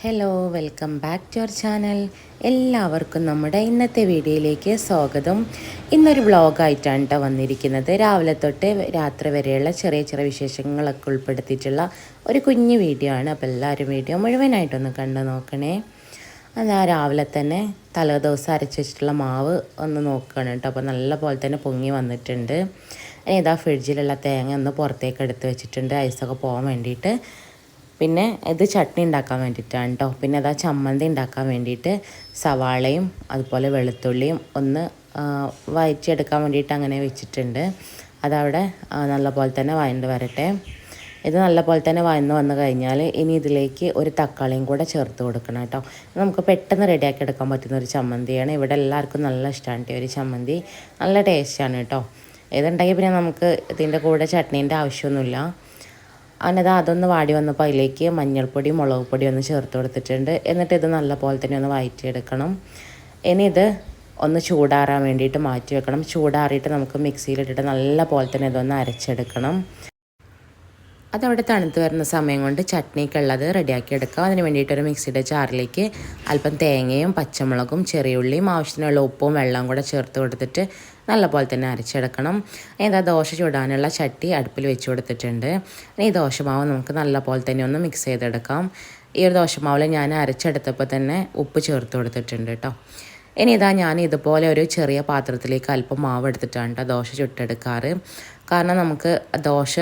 Hello welcome back to our channel എല്ലാവർക്കും നമ്മുടെ ഇന്നത്തെ വീഡിയോയിലേക്ക് സ്വാഗതം. ഇന്നൊരു വ്ളോഗായിട്ടാണ് കേട്ടോ വന്നിരിക്കുന്നത്. രാവിലെ തൊട്ട് രാത്രി വരെയുള്ള ചെറിയ ചെറിയ വിശേഷങ്ങളൊക്കെ ഉൾപ്പെടുത്തിയിട്ടുള്ള ഒരു കുഞ്ഞു വീഡിയോ ആണ്. അപ്പോൾ എല്ലാവരും വീഡിയോ മുഴുവനായിട്ടൊന്ന് കണ്ടു നോക്കണേ. അതാ രാവിലെ തന്നെ തലേദിവസം അരച്ച് വെച്ചിട്ടുള്ള മാവ് ഒന്ന് നോക്കുകയാണ് കേട്ടോ അപ്പോൾ നല്ല പോലെ തന്നെ പൊങ്ങി വന്നിട്ടുണ്ട്. ഇനി ഇതാ ഫ്രിഡ്ജിലുള്ള തേങ്ങ ഒന്ന് പുറത്തേക്ക് എടുത്ത് വെച്ചിട്ടുണ്ട്. ഐസൊക്കെ പോകാൻ വേണ്ടിയിട്ട്. പിന്നെ ഇത് ചട്നി ഉണ്ടാക്കാൻ വേണ്ടിയിട്ടാണ് കേട്ടോ പിന്നെ അതാ ചമ്മന്തി ഉണ്ടാക്കാൻ വേണ്ടിയിട്ട് സവാളയും അതുപോലെ വെളുത്തുള്ളിയും ഒന്ന് വയറ്റിയെടുക്കാൻ വേണ്ടിയിട്ട് അങ്ങനെ വെച്ചിട്ടുണ്ട്. അതവിടെ നല്ല പോലെ തന്നെ വഴണ്ട് വരട്ടെ. ഇത് നല്ലപോലെ തന്നെ വയന്ന് വന്നു കഴിഞ്ഞാൽ ഇനി ഇതിലേക്ക് ഒരു തക്കാളിയും കൂടെ ചേർത്ത് കൊടുക്കണം കേട്ടോ നമുക്ക് പെട്ടെന്ന് റെഡിയാക്കി എടുക്കാൻ പറ്റുന്ന ഒരു ചമ്മന്തിയാണ്. ഇവിടെ എല്ലാവർക്കും നല്ല ഇഷ്ടമാണ് ഒരു ചമ്മന്തി. നല്ല ടേസ്റ്റാണ് കേട്ടോ ഇതുണ്ടെങ്കിൽ പിന്നെ നമുക്ക് ഇതിന്റെ കൂടെ ചട്നീന്റെ ആവശ്യമൊന്നുമില്ല. അങ്ങനെ അതൊന്ന് വാടി വന്നപ്പോൾ അതിലേക്ക് മഞ്ഞൾപ്പൊടി മുളക് പൊടി ഒന്ന് ചേർത്ത് കൊടുത്തിട്ടുണ്ട്. എന്നിട്ട് ഇത് നല്ല പോലെ തന്നെ ഒന്ന് വഴറ്റിയെടുക്കണം ഇനി ഇത് ഒന്ന് ചൂടാറാൻ വേണ്ടിയിട്ട് മാറ്റി വെക്കണം. ചൂടാറിയിട്ട് നമുക്ക് മിക്സിയിലിട്ടിട്ട് നല്ല പോലെ തന്നെ ഇതൊന്ന് അരച്ചെടുക്കണം. അതവിടെ തണുത്ത് വരുന്ന സമയം കൊണ്ട് ചട്നിക്കുള്ളത് റെഡിയാക്കി എടുക്കാം. അതിന് വേണ്ടിയിട്ട് ഒരു മിക്സിയുടെ ചാറിലേക്ക് അല്പം തേങ്ങയും പച്ചമുളകും ചെറിയുള്ളിയും ആവശ്യത്തിനുള്ള ഉപ്പും വെള്ളവും കൂടെ ചേർത്ത് കൊടുത്തിട്ട് നല്ല പോലെ തന്നെ അരച്ചെടുക്കണം. ഏതാ ദോശ ചൂടാനുള്ള ചട്ടി അടുപ്പിൽ വെച്ച് കൊടുത്തിട്ടുണ്ട്. ഈ ദോശമാവ് നമുക്ക് നല്ല പോലെ തന്നെ ഒന്ന് മിക്സ് ചെയ്തെടുക്കാം. ഈ ഒരു ദോശമാവിൽ ഞാൻ അരച്ചെടുത്തപ്പോൾ തന്നെ ഉപ്പ് ചേർത്ത് കൊടുത്തിട്ടുണ്ട് കേട്ടോ. ഇനി ഇതാ ഞാൻ ഇതുപോലെ ഒരു ചെറിയ പാത്രത്തിലേക്ക് അല്പം മാവ് എടുത്തിട്ടാണ് കേട്ടോ ദോശ ചുട്ടെടുക്കാറ്. കാരണം നമുക്ക് ദോശ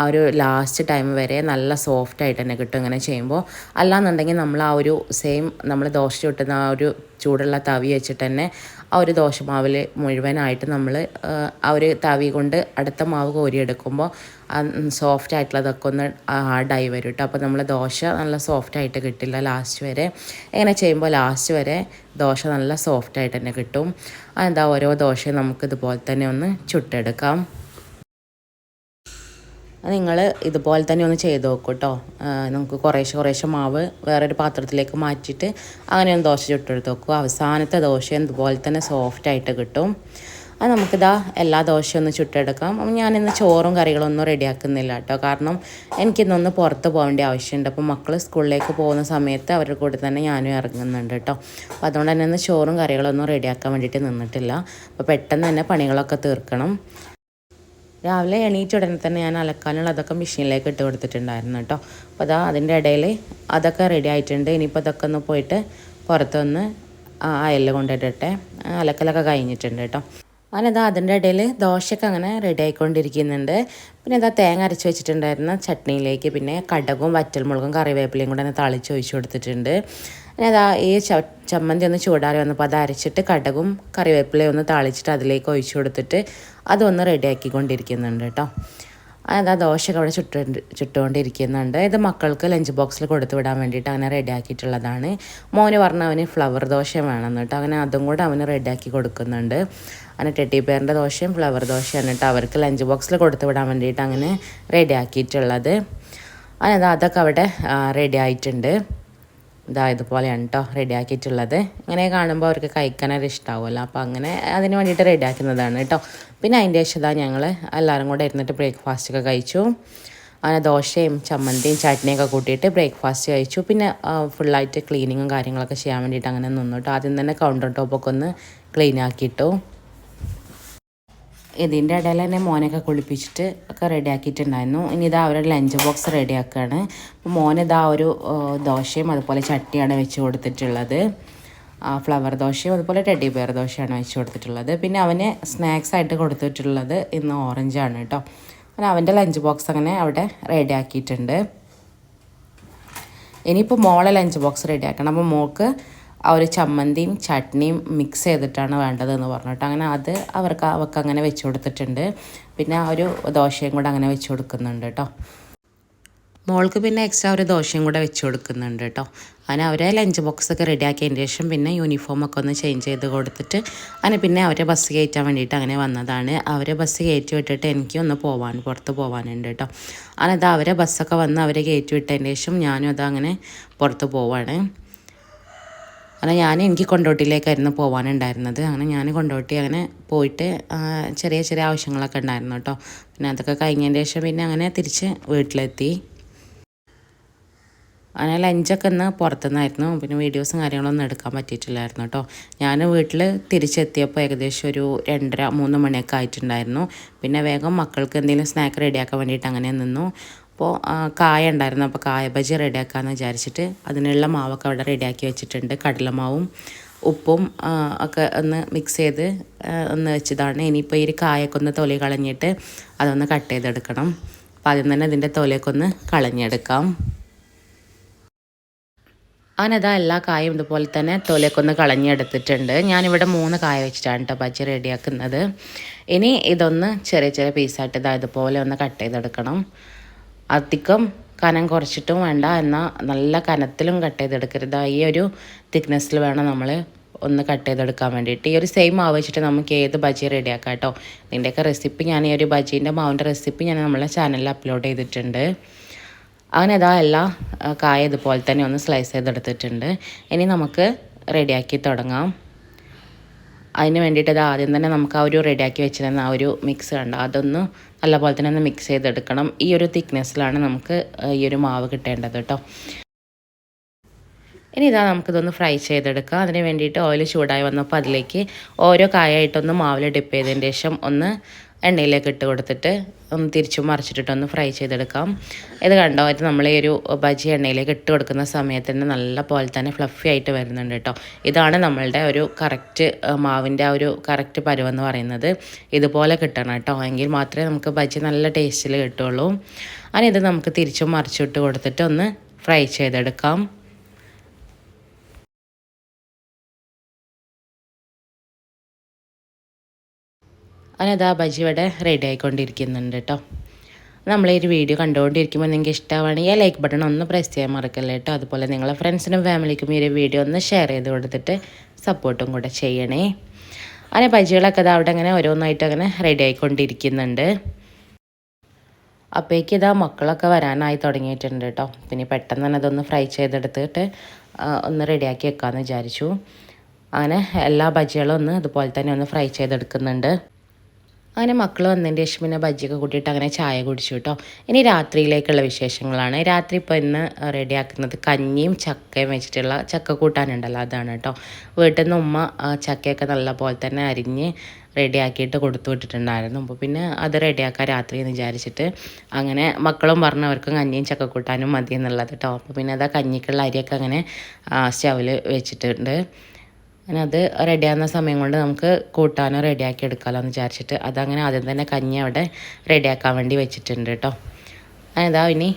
ആ ഒരു ലാസ്റ്റ് ടൈം വരെ നല്ല സോഫ്റ്റ് ആയിട്ട് തന്നെ കിട്ടും ഇങ്ങനെ ചെയ്യുമ്പോൾ. അല്ലാന്നുണ്ടെങ്കിൽ നമ്മൾ ആ ഒരു സെയിം നമ്മൾ ദോശ ചുട്ടുന്ന ആ ഒരു ചൂടുള്ള തവി വെച്ചിട്ട് തന്നെ ആ ഒരു ദോശമാവിൽ മുഴുവനായിട്ട് നമ്മൾ ആ ഒരു തവി കൊണ്ട് അടുത്ത മാവ് കോരിയെടുക്കുമ്പോൾ സോഫ്റ്റ് ആയിട്ടുള്ളതൊക്കെ ഒന്ന് ഹാർഡായി വരും കേട്ടോ അപ്പോൾ നമ്മൾ ദോശ നല്ല സോഫ്റ്റ് ആയിട്ട് കിട്ടില്ല ലാസ്റ്റ് വരെ. ഇങ്ങനെ ചെയ്യുമ്പോൾ ലാസ്റ്റ് വരെ ദോശ നല്ല സോഫ്റ്റ് ആയിട്ട് തന്നെ കിട്ടും. എന്താ ഓരോ ദോശയും നമുക്കിതുപോലെ തന്നെ ഒന്ന് ചുട്ടെടുക്കാം. നിങ്ങൾ ഇതുപോലെ തന്നെ ഒന്ന് ചെയ്ത് നോക്കൂ കേട്ടോ നമുക്ക് കുറേശ്ശെ കുറേശ്ശെ മാവ് വേറൊരു പാത്രത്തിലേക്ക് മാറ്റിയിട്ട് അങ്ങനെ ഒന്ന് ദോശ ചുട്ടെടുത്ത് നോക്കൂ. അവസാനത്തെ ദോശ ഇതുപോലെ തന്നെ സോഫ്റ്റ് ആയിട്ട് കിട്ടും. അത് നമുക്കിതാ എല്ലാ ദോശയും ഒന്ന് ചുട്ടെടുക്കാം. അപ്പം ഞാനിന്ന് ചോറും കറികളൊന്നും റെഡിയാക്കുന്നില്ല കേട്ടോ കാരണം എനിക്കിന്നൊന്ന് പുറത്ത് പോകേണ്ട ആവശ്യമുണ്ട്. അപ്പം മക്കൾ സ്കൂളിലേക്ക് പോകുന്ന സമയത്ത് അവരുടെ കൂടെ തന്നെ ഞാനും ഇറങ്ങുന്നുണ്ട് കേട്ടോ അപ്പോൾ അതുകൊണ്ട് തന്നെ ഇന്ന് ചോറും കറികളൊന്നും റെഡിയാക്കാൻ വേണ്ടിയിട്ട് നിന്നിട്ടില്ല. അപ്പോൾ പെട്ടെന്ന് തന്നെ പണികളൊക്കെ തീർക്കണം. രാവിലെ എണീറ്റ ഉടനെ തന്നെ ഞാൻ അലക്കാനുള്ള അതൊക്കെ മെഷീനിലേക്ക് ഇട്ട് കൊടുത്തിട്ടുണ്ടായിരുന്നു കേട്ടോ. അപ്പോൾ അതാ അതിന്റെ ഇടയിൽ അതൊക്കെ റെഡി ആയിട്ടുണ്ട്. ഇനിയിപ്പോൾ അതൊക്കെ ഒന്ന് പോയിട്ട് പുറത്തൊന്ന് അയലിൽ കൊണ്ടിട്ടിട്ടെ അലക്കലൊക്കെ കഴിഞ്ഞിട്ടുണ്ട് കേട്ടോ. അങ്ങനെ ഇതാ അതിന്റെ ഇടയിൽ ദോശയൊക്കെ അങ്ങനെ റെഡി ആയിക്കൊണ്ടിരിക്കുന്നുണ്ട്. പിന്നെ ഇതാ തേങ്ങ അരച്ച് വെച്ചിട്ടുണ്ടായിരുന്ന ചട്നിയിലേക്ക് പിന്നെ കടകും വറ്റൽമുളകും കറിവേപ്പിലയും കൂടെ തളിച്ച് ഒഴിച്ചു കൊടുത്തിട്ടുണ്ട്. അതാ ഈ ചമ്മന്തി ഒന്ന് ചൂടാറി വന്നപ്പോൾ അത് അരച്ചിട്ട് കടകും കറിവേപ്പിലയും ഒന്ന് താളിച്ചിട്ട് അതിലേക്ക് ഒഴിച്ചു കൊടുത്തിട്ട് അതൊന്ന് റെഡിയാക്കിക്കൊണ്ടിരിക്കുന്നുണ്ട് കേട്ടോ. അതാ ദോശയൊക്കെ അവിടെ ചുട്ട് ചുട്ടുകൊണ്ടിരിക്കുന്നുണ്ട്. ഇത് മക്കൾക്ക് ലഞ്ച് ബോക്സിൽ കൊടുത്തു വിടാൻ വേണ്ടിയിട്ട് അങ്ങനെ റെഡിയാക്കിയിട്ടുള്ളതാണ് മോന് പറഞ്ഞ അവന് ഫ്ലവർ ദോശ വേണം കേട്ടോ. അങ്ങനെ അതും കൂടെ അവന് റെഡിയാക്കി കൊടുക്കുന്നുണ്ട്. അങ്ങനെ ടെട്ടി പേറിന്റെ ദോശയും ഫ്ലവർ ദോശയാണ് കേട്ടോ അവർക്ക് ലഞ്ച് ബോക്സിൽ കൊടുത്തു വിടാൻ വേണ്ടിയിട്ട് അങ്ങനെ റെഡിയാക്കിയിട്ടുള്ളത് അങ്ങനെ അതൊക്കെ അവിടെ റെഡി ആയിട്ടുണ്ട്. ഇതാ ഇതുപോലെയാണ് കേട്ടോ റെഡിയാക്കിയിട്ടുള്ളത് ഇങ്ങനെ കാണുമ്പോൾ അവർക്ക് കഴിക്കാനൊരു ഇഷ്ടമാവുമല്ലോ അപ്പോൾ അങ്ങനെ അതിന് വേണ്ടിയിട്ട് റെഡിയാക്കുന്നതാണ് കേട്ടോ പിന്നെ അതിന്റെ ശേഷം ഇതാ ഞങ്ങൾ എല്ലാവരും കൂടെ ഇരുന്നിട്ട് ബ്രേക്ക്ഫാസ്റ്റ് ഒക്കെ കഴിച്ചു. അങ്ങനെ ദോശയും ചമ്മന്തിയും ചട്നിയൊക്കെ കൂട്ടിയിട്ട് ബ്രേക്ക്ഫാസ്റ്റ് കഴിച്ചു. പിന്നെ ഫുള്ളായിട്ട് ക്ലീനിങ്ങും കാര്യങ്ങളൊക്കെ ചെയ്യാൻ വേണ്ടിയിട്ട് അങ്ങനെ നിന്നു കേട്ടോ ആദ്യം തന്നെ കൗണ്ടർ ടോപ്പൊക്കെ ഒന്ന് ക്ലീൻ ആക്കിയിട്ടു. ഇതിന്റെ ഇടയിൽ തന്നെ മോനൊക്കെ കുളിപ്പിച്ചിട്ട് ഒക്കെ റെഡി ആക്കിയിട്ടുണ്ടായിരുന്നു. ഇനി ഇതാ അവരുടെ ലഞ്ച് ബോക്സ് റെഡി ആക്കുകയാണ് അപ്പോൾ മോനിതാ ഒരു ദോശയും അതുപോലെ ചട്ടിയാണ് വെച്ച് കൊടുത്തിട്ടുള്ളത്. ഫ്ലവർ ദോശയും അതുപോലെ ടെഡി ബെയർ ദോശയാണ് വെച്ച് കൊടുത്തിട്ടുള്ളത്. പിന്നെ അവന് സ്നാക്സ് ആയിട്ട് കൊടുത്തിട്ടുള്ളത് ഇന്ന് ഓറഞ്ചാണ് കേട്ടോ അങ്ങനെ അവന്റെ ലഞ്ച് ബോക്സ് അങ്ങനെ അവിടെ റെഡി ആക്കിയിട്ടുണ്ട്. ഇനിയിപ്പോൾ മോളെ ലഞ്ച് ബോക്സ് റെഡി ആക്കണം. അപ്പോൾ മോൾക്ക് ആ ഒരു ചമ്മന്തിയും ചട്നിയും മിക്സ് ചെയ്തിട്ടാണ് വേണ്ടതെന്ന് പറഞ്ഞിട്ട് അങ്ങനെ അത് അവർക്ക് അവർക്ക് അങ്ങനെ വെച്ച് കൊടുത്തിട്ടുണ്ട്. പിന്നെ ആ ഒരു ദോശയും കൂടെ അങ്ങനെ വെച്ച് കൊടുക്കുന്നുണ്ട് കേട്ടോ. മോൾക്ക് പിന്നെ എക്സ്ട്രാ ഒരു ദോശയും കൂടെ വെച്ച് കൊടുക്കുന്നുണ്ട് കേട്ടോ. അങ്ങനെ അവരെ ലഞ്ച് ബോക്സ് ഒക്കെ റെഡി ആക്കിയതിന് ശേഷം പിന്നെ യൂണിഫോമൊക്കെ ഒന്ന് ചേഞ്ച് ചെയ്ത് കൊടുത്തിട്ട് അങ്ങനെ പിന്നെ അവരെ ബസ് കയറ്റാൻ വേണ്ടിയിട്ട് അങ്ങനെ വന്നതാണ്. അവരെ ബസ് കയറ്റി വിട്ടിട്ട് എനിക്ക് ഒന്ന് പോവാൻ പുറത്ത് പോകാനുണ്ട് കേട്ടോ. അങ്ങനെ അത് അവരെ ബസ്സൊക്കെ വന്ന് അവരെ കയറ്റി വിട്ടതിന് ശേഷം ഞാനും അതങ്ങനെ പുറത്ത് പോവാണ്. അങ്ങനെ ഞാൻ എനിക്ക് കൊണ്ടോട്ടിയിലേക്കായിരുന്നു പോകാനുണ്ടായിരുന്നത് അങ്ങനെ ഞാൻ കൊണ്ടോട്ടി അങ്ങനെ പോയിട്ട് ചെറിയ ചെറിയ ആവശ്യങ്ങളൊക്കെ ഉണ്ടായിരുന്നു കേട്ടോ. പിന്നെ അതൊക്കെ കഴിഞ്ഞതിന് ശേഷം പിന്നെ അങ്ങനെ തിരിച്ച് വീട്ടിലെത്തി. അങ്ങനെ ലഞ്ചൊക്കെ ഇന്ന് പുറത്തുനിന്നായിരുന്നു. പിന്നെ വീഡിയോസും കാര്യങ്ങളൊന്നും എടുക്കാൻ പറ്റിയിട്ടില്ലായിരുന്നു കേട്ടോ. ഞാൻ വീട്ടിൽ തിരിച്ചെത്തിയപ്പോൾ ഏകദേശം ഒരു രണ്ടര മൂന്ന് മണിയൊക്കെ ആയിട്ടുണ്ടായിരുന്നു. പിന്നെ വേഗം മക്കൾക്ക് എന്തെങ്കിലും സ്നാക്ക് റെഡിയാക്കാൻ വേണ്ടിയിട്ട് അങ്ങനെ നിന്നു. അപ്പോൾ കായ ഉണ്ടായിരുന്നു. അപ്പോൾ കായ ബജി റെഡിയാക്കാമെന്ന് വിചാരിച്ചിട്ട് അതിനുള്ള മാവൊക്കെ അവിടെ റെഡിയാക്കി വെച്ചിട്ടുണ്ട്. കടലമാവും ഉപ്പും ഒക്കെ ഒന്ന് മിക്സ് ചെയ്ത് ഒന്ന് വെച്ചതാണ്. ഇനിയിപ്പോൾ ഈ ഒരു കായൊക്കെ ഒന്ന് തൊലി കളഞ്ഞിട്ട് അതൊന്ന് കട്ട് ചെയ്തെടുക്കണം. അപ്പോൾ ആദ്യം തന്നെ ഇതിന്റെ തൊലയൊക്കെ ഒന്ന് കളഞ്ഞെടുക്കാം. അങ്ങനെതാ എല്ലാ കായും ഇതുപോലെ തന്നെ തൊലയൊക്കെ ഒന്ന് കളഞ്ഞെടുത്തിട്ടുണ്ട്. ഞാനിവിടെ മൂന്ന് കായ വെച്ചിട്ടാണ് കേട്ടോ ബജ്ജി റെഡിയാക്കുന്നത്. ഇനി ഇതൊന്ന് ചെറിയ ചെറിയ പീസായിട്ട് ഇതാ ഇതുപോലെ ഒന്ന് കട്ട് ചെയ്തെടുക്കണം. അധികം കനം കുറച്ചിട്ടും വേണ്ട എന്നാൽ നല്ല കനത്തിലും കട്ട് ചെയ്തെടുക്കരുത്. ഈ ഒരു തിക്നെസ്സിൽ വേണം നമ്മൾ ഒന്ന് കട്ട് ചെയ്തെടുക്കാൻ വേണ്ടിയിട്ട്. ഈ ഒരു സെയിം മാവ് വെച്ചിട്ട് നമുക്ക് ഏത് ബജി റെഡിയാക്കാം കേട്ടോ ഇതിന്റെയൊക്കെ റെസിപ്പി ഞാൻ ഈ ഒരു ബജീന്റെ മാവിന്റെ റെസിപ്പി ഞാൻ നമ്മളെ ചാനലിൽ അപ്ലോഡ് ചെയ്തിട്ടുണ്ട്. അങ്ങനെ ഇതാ എല്ലാ കായ ഇതുപോലെ തന്നെ ഒന്ന് സ്ലൈസ് ചെയ്തെടുത്തിട്ടുണ്ട്. ഇനി നമുക്ക് റെഡിയാക്കി തുടങ്ങാം. അതിന് വേണ്ടിയിട്ട് അത് ആദ്യം തന്നെ നമുക്ക് ആ ഒരു റെഡിയാക്കി വെച്ചിരുന്ന ആ ഒരു മിക്സ് കണ്ട അതൊന്ന് നല്ലപോലെ തന്നെ ഒന്ന് മിക്സ് ചെയ്തെടുക്കണം. ഈ ഒരു തിക്നെസ്സിലാണ് നമുക്ക് ഈ ഒരു മാവ് കിട്ടേണ്ടത് കേട്ടോ ഇനി ഇതാ നമുക്കിതൊന്ന് ഫ്രൈ ചെയ്തെടുക്കാം. അതിന് വേണ്ടിയിട്ട് ഓയിൽ ചൂടായി വന്നപ്പോൾ അതിലേക്ക് ഓരോ കായായിട്ടൊന്ന് മാവിൽ ഡിപ്പ് ചെയ്തതിന് ശേഷം ഒന്ന് എണ്ണയിലേക്ക് ഇട്ട് കൊടുത്തിട്ട് ഒന്ന് തിരിച്ചും മറിച്ചിട്ടിട്ടൊന്ന് ഫ്രൈ ചെയ്തെടുക്കാം. ഇത് കണ്ടോ? ഇത് നമ്മൾ ഈ ഒരു ബജി എണ്ണയിലേക്ക് ഇട്ട് കൊടുക്കുന്ന സമയത്ത് തന്നെ നല്ല പോലെ തന്നെ ഫ്ലഫി ആയിട്ട് വരുന്നുണ്ട് കേട്ടോ. ഇതാണ് നമ്മളുടെ ഒരു കറക്റ്റ് മാവിന്റെ ആ ഒരു കറക്റ്റ് പരുവെന്ന് പറയുന്നത്. ഇതുപോലെ കിട്ടണം കേട്ടോ. എങ്കിൽ മാത്രമേ നമുക്ക് ബജി നല്ല ടേസ്റ്റിൽ കിട്ടുള്ളൂ. അങ്ങനെ ഇത് നമുക്ക് തിരിച്ചും മറിച്ചിട്ട് കൊടുത്തിട്ട് ഒന്ന് ഫ്രൈ ചെയ്തെടുക്കാം. അതിനത് ബജി ഇവിടെ റെഡി ആയിക്കൊണ്ടിരിക്കുന്നുണ്ട് കേട്ടോ നമ്മൾ ഈ വീഡിയോ കണ്ടുകൊണ്ടിരിക്കുമ്പോൾ നിങ്ങൾക്ക് ഇഷ്ടമാണെങ്കിൽ ആ ലൈക്ക് ബട്ടൺ ഒന്ന് പ്രസ് ചെയ്യാൻ മറക്കല്ലേ കേട്ടോ അതുപോലെ നിങ്ങളെ ഫ്രണ്ട്സിനും ഫാമിലിക്കും ഈ ഒരു വീഡിയോ ഒന്ന് ഷെയർ ചെയ്ത് കൊടുത്തിട്ട് സപ്പോർട്ടും കൂടെ ചെയ്യണേ. അങ്ങനെ ബജികളൊക്കെ അത് അവിടെ അങ്ങനെ ഓരോന്നായിട്ട് അങ്ങനെ റെഡി ആയിക്കൊണ്ടിരിക്കുന്നുണ്ട്. അപ്പോഴേക്ക് ഇതാ മക്കളൊക്കെ വരാനായി തുടങ്ങിയിട്ടുണ്ട് കേട്ടോ പിന്നെ പെട്ടെന്ന് തന്നെ അതൊന്ന് ഫ്രൈ ചെയ്തെടുത്തിട്ട് ഒന്ന് റെഡിയാക്കി വെക്കാമെന്ന് വിചാരിച്ചു. അങ്ങനെ എല്ലാ ബജികളും ഒന്ന് ഇതുപോലെ തന്നെ ഒന്ന് ഫ്രൈ ചെയ്തെടുക്കുന്നുണ്ട്. അങ്ങനെ മക്കൾ വന്നതിന്റെ ശേഷം പിന്നെ ബജ്ജിയൊക്കെ കൂട്ടിയിട്ട് അങ്ങനെ ചായ കുടിച്ചു കേട്ടോ. ഇനി രാത്രിയിലേക്കുള്ള വിശേഷങ്ങളാണ്. രാത്രി ഇപ്പോൾ ഇന്ന് റെഡിയാക്കുന്നത് കഞ്ഞിയും ചക്കയും വെച്ചിട്ടുള്ള ചക്ക കൂട്ടാനുണ്ടല്ലോ അതാണ് കേട്ടോ. വീട്ടിൽ നിന്ന് ഉമ്മ ചക്കയൊക്കെ നല്ല പോലെ തന്നെ അരിഞ്ഞ് റെഡിയാക്കിയിട്ട് കൊടുത്തു വിട്ടിട്ടുണ്ടായിരുന്നു. അപ്പോൾ പിന്നെ അത് റെഡിയാക്കാൻ രാത്രി എന്ന് വിചാരിച്ചിട്ട് അങ്ങനെ മക്കളും പറഞ്ഞവർക്കും കഞ്ഞിയും ചക്കക്കൂട്ടാനും മതി എന്നുള്ളത് കേട്ടോ. അപ്പോൾ പിന്നെ അതാ കഞ്ഞിക്കുള്ള അരിയൊക്കെ അങ്ങനെ സ്റ്റവിൽ വെച്ചിട്ടുണ്ട്. അങ്ങനെ അത് റെഡിയാകുന്ന സമയം കൊണ്ട് നമുക്ക് കൂട്ടാനോ റെഡിയാക്കി എടുക്കാമല്ലോ എന്ന് വിചാരിച്ചിട്ട് അതങ്ങനെ ആദ്യം തന്നെ കഞ്ഞി അവിടെ റെഡിയാക്കാൻ വേണ്ടി വെച്ചിട്ടുണ്ട് കേട്ടോ അതാ ഇനി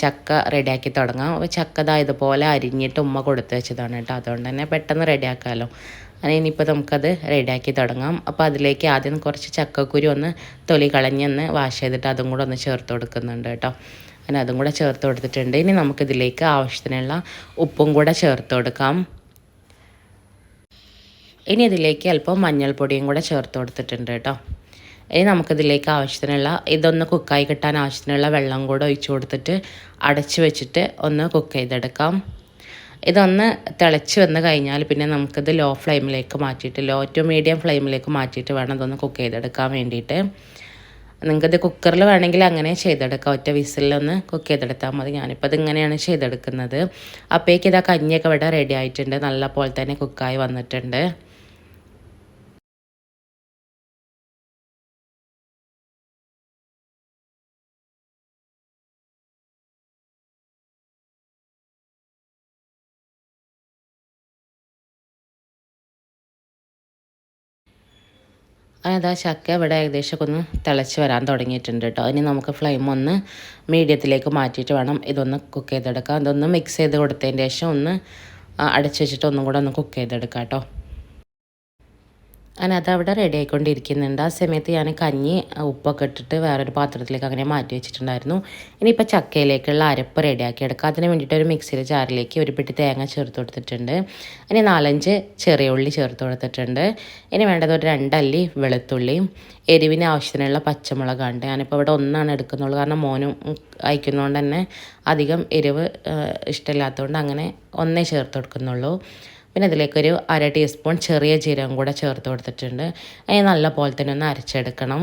ചക്ക റെഡിയാക്കി തുടങ്ങാം. അപ്പോൾ ചക്ക ഇതാ ഇതുപോലെ അരിഞ്ഞിട്ട് ഉമ്മ കൊടുത്ത് വെച്ചതാണ് കേട്ടോ അതുകൊണ്ട് തന്നെ പെട്ടെന്ന് റെഡിയാക്കാമല്ലോ അങ്ങനെ ഇനിയിപ്പോൾ നമുക്കത് റെഡിയാക്കി തുടങ്ങാം. അപ്പോൾ അതിലേക്ക് ആദ്യം കുറച്ച് ചക്കക്കുരു ഒന്ന് തൊലി കളഞ്ഞൊന്ന് വാഷ് ചെയ്തിട്ട് അതും കൂടെ ഒന്ന് ചേർത്ത് കൊടുക്കുന്നുണ്ട് കേട്ടോ അങ്ങനെ അതും കൂടെ ചേർത്ത് കൊടുത്തിട്ടുണ്ട്. ഇനി നമുക്കിതിലേക്ക് ആവശ്യത്തിനുള്ള ഉപ്പും കൂടെ ചേർത്ത് കൊടുക്കാം. ഇനി ഇതിലേക്ക് അല്പം മഞ്ഞൾപ്പൊടിയും കൂടെ ചേർത്ത് കൊടുത്തിട്ടുണ്ട് കേട്ടോ. ഇനി നമുക്കിതിലേക്ക് ആവശ്യത്തിനുള്ള ഇതൊന്ന് കുക്കായി കിട്ടാൻ ആവശ്യത്തിനുള്ള വെള്ളം കൂടെ ഒഴിച്ചു കൊടുത്തിട്ട് അടച്ചു വെച്ചിട്ട് ഒന്ന് കുക്ക് ചെയ്തെടുക്കാം. ഇതൊന്ന് തിളച്ച് വന്ന് കഴിഞ്ഞാൽ പിന്നെ നമുക്കിത് ലോ ഫ്ലെയിമിലേക്ക് മാറ്റിയിട്ട് ലോ ടു മീഡിയം ഫ്ലെയിമിലേക്ക് മാറ്റിയിട്ട് വേണം ഇതൊന്ന് കുക്ക് ചെയ്തെടുക്കാൻ വേണ്ടിയിട്ട്. നിങ്ങൾക്കിത് കുക്കറിൽ വേണമെങ്കിൽ അങ്ങനെ ചെയ്തെടുക്കാം. ഒറ്റ വിസിലൊന്ന് കുക്ക് ചെയ്തെടുത്താൽ മതി. ഞാനിപ്പോൾ ഇങ്ങനെയാണ് ചെയ്തെടുക്കുന്നത്. അപ്പോഴേക്ക് ഇതാ കഞ്ഞിയൊക്കെ ഇവിടെ റെഡി ആയിട്ടുണ്ട്. നല്ല പോലെ തന്നെ കുക്കായി വന്നിട്ടുണ്ട്. അതാ ചക്ക ഇവിടെ ഏകദേശം ഒന്ന് തിളച്ച് വരാൻ തുടങ്ങിയിട്ടുണ്ട് കേട്ടോ ഇനി നമുക്ക് ഫ്ലെയിം ഒന്ന് മീഡിയത്തിലേക്ക് മാറ്റിയിട്ട് വേണം ഇതൊന്ന് കുക്ക് ചെയ്തെടുക്കാം ഇതൊന്ന് മിക്സ് ചെയ്ത് കൊടുത്തതിന് ശേഷം ഒന്ന് അടച്ചു വെച്ചിട്ട് ഒന്നും കൂടെ ഒന്ന് കുക്ക് ചെയ്തെടുക്കാം കേട്ടോ അങ്ങനെ അതവിടെ റെഡി ആയിക്കൊണ്ടിരിക്കുന്നുണ്ട്. ആ സമയത്ത് ഞാൻ കഞ്ഞി ഉപ്പൊക്കെ ഇട്ടിട്ട് വേറൊരു പാത്രത്തിലേക്ക് അങ്ങനെ മാറ്റി വെച്ചിട്ടുണ്ടായിരുന്നു. ഇനിയിപ്പോൾ ചക്കയിലേക്കുള്ള അരപ്പ് റെഡിയാക്കി എടുക്കുക അതിന് വേണ്ടിയിട്ട് ഒരു മിക്സിയുടെ ജാറിലേക്ക് ഒരു പെട്ടി തേങ്ങ ചേർത്ത് കൊടുത്തിട്ടുണ്ട്. ഇനി നാലഞ്ച് ചെറിയ ഉള്ളി ചേർത്ത് കൊടുത്തിട്ടുണ്ട്. ഇനി വേണ്ടത് ഒരു രണ്ടല്ലി വെളുത്തുള്ളിയും എരിവിന് ആവശ്യത്തിനുള്ള പച്ചമുളകാണ്ട് ഞാനിപ്പോൾ ഇവിടെ ഒന്നാണ് എടുക്കുന്നുള്ളൂ. കാരണം മോനും അയക്കുന്നതുകൊണ്ട് തന്നെ അധികം എരിവ് ഇഷ്ടമില്ലാത്തതുകൊണ്ട് അങ്ങനെ ഒന്നേ ചേർത്ത് കൊടുക്കുന്നുള്ളൂ. പിന്നെ അതിലേക്കൊരു അര ടീസ്പൂൺ ചെറിയ ജീരകം കൂടെ ചേർത്ത് കൊടുത്തിട്ടുണ്ട്. അതിന് നല്ല പോലെ തന്നെ ഒന്ന് അരച്ചെടുക്കണം.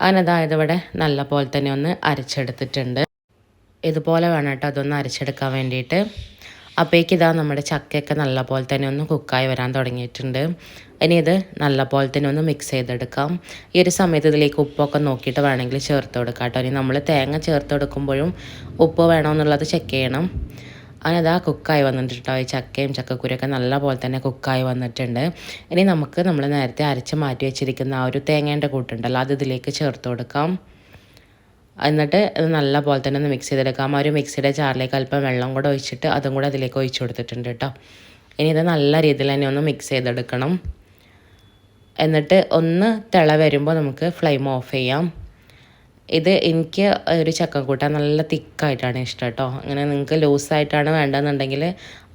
അതിനതായത് ഇവിടെ നല്ല പോലെ തന്നെ ഒന്ന് അരച്ചെടുത്തിട്ടുണ്ട്. ഇതുപോലെ വേണം കേട്ടോ അതൊന്ന് അരച്ചെടുക്കാൻ വേണ്ടിയിട്ട്. അപ്പോഴേക്ക് ഇതാ നമ്മുടെ ചക്കയൊക്കെ നല്ല പോലെ തന്നെ ഒന്ന് കുക്കായി വരാൻ തുടങ്ങിയിട്ടുണ്ട്. ഇനി ഇത് നല്ല പോലെ തന്നെ ഒന്ന് മിക്സ് ചെയ്തെടുക്കാം. ഈ ഒരു സമയത്ത് ഇതിലേക്ക് ഉപ്പൊക്കെ നോക്കിയിട്ട് വേണമെങ്കിൽ ചേർത്ത് കൊടുക്കാം കേട്ടോ. ഇനി നമ്മൾ തേങ്ങ ചേർത്ത് കൊടുക്കുമ്പോഴും ഉപ്പ് വേണമെന്നുള്ളത് ചെക്ക് ചെയ്യണം. അങ്ങനെ കുക്കായി കേട്ടോ ഈ ചക്കയും ചക്കക്കുരൊക്കെ നല്ല പോലെ തന്നെ കുക്കായി വന്നിട്ടുണ്ട്. ഇനി നമുക്ക് നമ്മൾ നേരത്തെ അരച്ച് മാറ്റി വെച്ചിരിക്കുന്ന ആ ഒരു തേങ്ങേന്റെ കൂട്ടുണ്ടല്ലോ അത് ഇതിലേക്ക് ചേർത്ത് കൊടുക്കാം. എന്നിട്ട് ഇത് നല്ല പോലെ തന്നെ ഒന്ന് മിക്സ് ചെയ്തെടുക്കാം. ആ ഒരു മിക്സിയുടെ ചാറിലേക്ക് അല്പം വെള്ളം കൂടെ ഒഴിച്ചിട്ട് അതും കൂടെ അതിലേക്ക് ഒഴിച്ചു കൊടുത്തിട്ടുണ്ട് കേട്ടോ. ഇനി ഇത് നല്ല രീതിയിൽ തന്നെ ഒന്ന് മിക്സ് ചെയ്തെടുക്കണം. എന്നിട്ട് ഒന്ന് തിള വരുമ്പോൾ നമുക്ക് ഫ്ലെയിം ഓഫ് ചെയ്യാം. ഇത് എനിക്ക് ഒരു ചക്കക്കൂട്ട നല്ല തിക്കായിട്ടാണ് ഇഷ്ടം കേട്ടോ അങ്ങനെ നിങ്ങൾക്ക് ലൂസായിട്ടാണ് വേണ്ടതെന്നുണ്ടെങ്കിൽ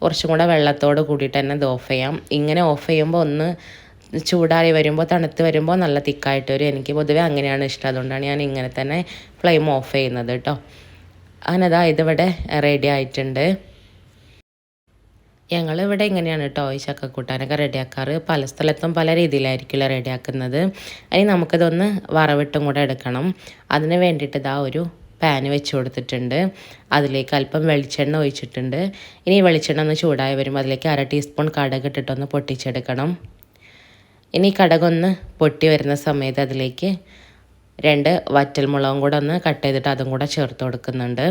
കുറച്ചും കൂടെ വെള്ളത്തോട് കൂടിയിട്ട് തന്നെ ഇത് ഓഫ് ചെയ്യാം. ഇങ്ങനെ ഓഫ് ചെയ്യുമ്പോൾ ഒന്ന് ചൂടാറി വരുമ്പോൾ തണുത്ത് വരുമ്പോൾ നല്ല തിക്കായിട്ട് വരും എനിക്ക് പൊതുവെ അങ്ങനെയാണ് ഇഷ്ടം. അതുകൊണ്ടാണ് ഞാൻ ഇങ്ങനെ തന്നെ ഫ്ലെയിം ഓഫ് ചെയ്യുന്നത് കേട്ടോ അങ്ങനെ അതാ ഇതിവിടെ റെഡി ആയിട്ടുണ്ട്. ഞങ്ങൾ ഇവിടെ ഇങ്ങനെയാണ് കേട്ടോ ഈ ചക്കക്കൂട്ടാനൊക്കെ റെഡിയാക്കാറ്? പല സ്ഥലത്തും പല രീതിയിലായിരിക്കില്ല റെഡിയാക്കുന്നത്. അതിന് നമുക്കിതൊന്ന് വറവിട്ടും കൂടെ എടുക്കണം. അതിന് വേണ്ടിയിട്ട് ഇതാ ഒരു പാന് വെച്ച് കൊടുത്തിട്ടുണ്ട്. അതിലേക്ക് അല്പം വെളിച്ചെണ്ണ ഒഴിച്ചിട്ടുണ്ട്. ഇനി വെളിച്ചെണ്ണ ഒന്ന് ചൂടായി വരുമ്പോൾ അതിലേക്ക് അര ടീസ്പൂൺ കടക് ഇട്ടിട്ടൊന്ന് പൊട്ടിച്ചെടുക്കണം. ഇനി കടകൊന്ന് പൊട്ടി വരുന്ന സമയത്ത് അതിലേക്ക് രണ്ട് വറ്റൽമുളകും കൂടെ ഒന്ന് കട്ട് ചെയ്തിട്ട് അതും കൂടെ ചേർത്ത് കൊടുക്കുന്നുണ്ട്.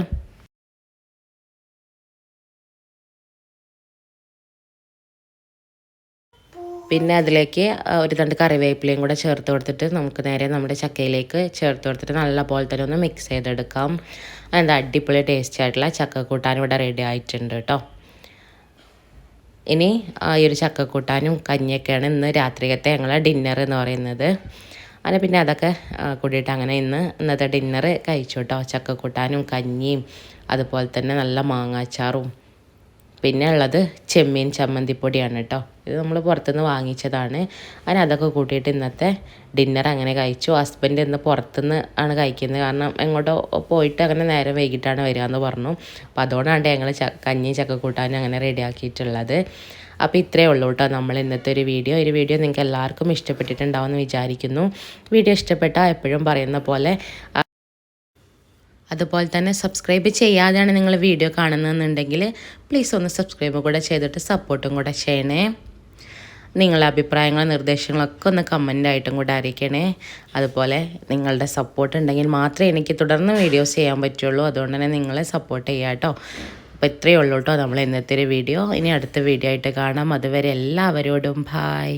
പിന്നെ അതിലേക്ക് ഒരു തണ്ട് കറിവേപ്പിലയും കൂടെ ചേർത്ത് കൊടുത്തിട്ട് നമുക്ക് നേരെ നമ്മുടെ ചക്കയിലേക്ക് ചേർത്ത് കൊടുത്തിട്ട് നല്ല പോലെ തന്നെ ഒന്ന് മിക്സ് ചെയ്തെടുക്കാം. എന്താ അടിപൊളി ടേസ്റ്റി ആയിട്ടുള്ള ചക്ക ചക്കക്കൂട്ടാൻ ഇവിടെ റെഡി ആയിട്ടുണ്ട് കേട്ടോ ഇനി ഈ ഒരു ചക്കക്കൂട്ടാനും കഞ്ഞിയൊക്കെയാണ് ഇന്ന് രാത്രികത്തെ ഞങ്ങളെ ഡിന്നർ എന്ന് പറയുന്നത്. അങ്ങനെ പിന്നെ അതൊക്കെ കൂടിയിട്ട് അങ്ങനെ ഇന്ന് ഇന്നത്തെ ഡിന്നർ കഴിച്ചു കേട്ടോ ചക്കക്കൂട്ടാനും കഞ്ഞിയും അതുപോലെ തന്നെ നല്ല മാങ്ങാച്ചാറും പിന്നെ ഉള്ളത് ചെമ്മീൻ ചമ്മന്തിപ്പൊടിയാണ് കേട്ടോ. ഇത് നമ്മൾ പുറത്തുനിന്ന് വാങ്ങിച്ചതാണ്. അങ്ങനെ അതൊക്കെ കൂട്ടിയിട്ട് ഇന്നത്തെ ഡിന്നർ അങ്ങനെ കഴിച്ചു. ഹസ്ബൻഡ് ഇന്ന് പുറത്തുനിന്ന് ആണ് കഴിക്കുന്നത്. കാരണം എങ്ങോട്ടോ പോയിട്ട് അങ്ങനെ നേരം വൈകിട്ടാണ് വരിക എന്ന് പറഞ്ഞു. അപ്പം അതുകൊണ്ടാണ് ഞങ്ങൾ ച കഞ്ഞി ചക്കക്കൂട്ടാനും അങ്ങനെ റെഡിയാക്കിയിട്ടുള്ളത് അപ്പോൾ ഇത്രയേ ഉള്ളൂ കേട്ടോ നമ്മൾ ഇന്നത്തെ ഒരു വീഡിയോ. ഒരു വീഡിയോ നിങ്ങൾക്ക് എല്ലാവർക്കും ഇഷ്ടപ്പെട്ടിട്ടുണ്ടാവുമെന്ന് വിചാരിക്കുന്നു. വീഡിയോ ഇഷ്ടപ്പെട്ടാൽ എപ്പോഴും പറയുന്ന പോലെ അതുപോലെ തന്നെ സബ്സ്ക്രൈബ് ചെയ്യാതെയാണ് നിങ്ങൾ വീഡിയോ കാണുന്നതെന്നുണ്ടെങ്കിൽ പ്ലീസ് ഒന്ന് സബ്സ്ക്രൈബ് കൂടെ ചെയ്തിട്ട് സപ്പോർട്ടും കൂടെ ചെയ്യണേ. നിങ്ങളുടെ അഭിപ്രായങ്ങളും നിർദ്ദേശങ്ങളൊക്കെ ഒന്ന് കമന്റായിട്ടും കൂടെ അറിയിക്കണേ. അതുപോലെ നിങ്ങളുടെ സപ്പോർട്ട് ഉണ്ടെങ്കിൽ മാത്രമേ എനിക്ക് തുടർന്ന് വീഡിയോസ് ചെയ്യാൻ പറ്റുള്ളൂ. അതുകൊണ്ട് തന്നെ നിങ്ങളെ സപ്പോർട്ട് ചെയ്യാം കേട്ടോ. അപ്പോൾ ഇത്രയേ ഉള്ളൂ കേട്ടോ നമ്മൾ ഇന്നത്തെ ഒരു വീഡിയോ ഇനി അടുത്ത വീഡിയോ ആയിട്ട് കാണാം. അതുവരെ എല്ലാവരോടും ബായ്